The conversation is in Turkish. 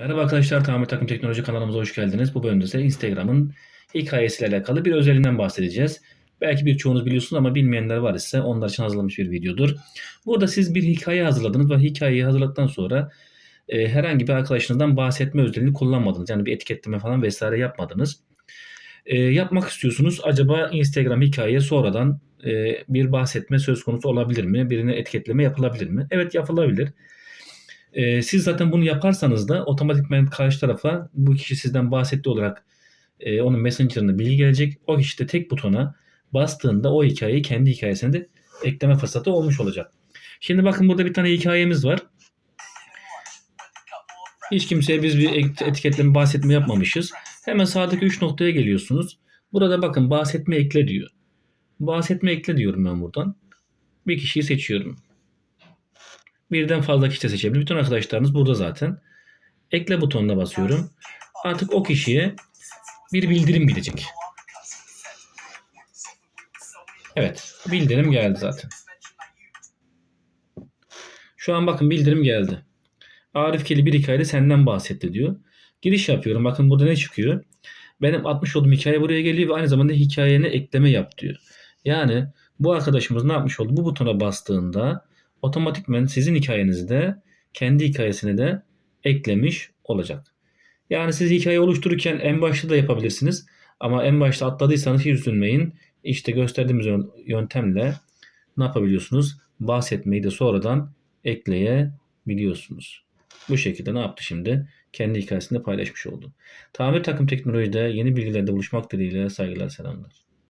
Merhaba arkadaşlar, Tamir Takım Teknoloji kanalımıza hoş geldiniz. Bu bölümde ise Instagram'ın hikayesiyle alakalı bir özelliğinden bahsedeceğiz. Belki birçoğunuz biliyorsunuz ama bilmeyenler var ise onlar için hazırlanmış bir videodur. Burada siz bir hikaye hazırladınız ve hikayeyi hazırladıktan sonra e, herhangi bir arkadaşınızdan bahsetme özelliğini kullanmadınız. Yani bir etiketleme falan vesaire yapmadınız. E, yapmak istiyorsunuz. Acaba Instagram hikayeye sonradan e, bir bahsetme söz konusu olabilir mi? Birine etiketleme yapılabilir mi? Evet yapılabilir. Ee, siz zaten bunu yaparsanız da otomatikman karşı tarafa bu kişi sizden bahsetti olarak e, onun messenger'ına bilgi gelecek. O kişi de tek butona bastığında o hikayeyi kendi hikayesine de ekleme fırsatı olmuş olacak. Şimdi bakın burada bir tane hikayemiz var. Hiç kimseye biz bir et- etiketleme bahsetme yapmamışız. Hemen sağdaki 3 noktaya geliyorsunuz. Burada bakın bahsetme ekle diyor. Bahsetme ekle diyorum ben buradan. Bir kişiyi seçiyorum. Birden fazla kişi de seçebilir. Bütün arkadaşlarınız burada zaten. Ekle butonuna basıyorum. Artık o kişiye bir bildirim gidecek. Evet. Bildirim geldi zaten. Şu an bakın bildirim geldi. Arif Keli bir hikayede senden bahsetti diyor. Giriş yapıyorum. Bakın burada ne çıkıyor? Benim atmış olduğum hikaye buraya geliyor ve aynı zamanda hikayene ekleme yap diyor. Yani bu arkadaşımız ne yapmış oldu? Bu butona bastığında otomatikmen sizin hikayenizi de kendi hikayesine de eklemiş olacak. Yani siz hikaye oluştururken en başta da yapabilirsiniz. Ama en başta atladıysanız hiç üzülmeyin. İşte gösterdiğimiz yön- yöntemle ne yapabiliyorsunuz? Bahsetmeyi de sonradan ekleyebiliyorsunuz. Bu şekilde ne yaptı şimdi? Kendi hikayesinde paylaşmış oldu. Tamir takım teknolojide yeni bilgilerde buluşmak dileğiyle saygılar selamlar.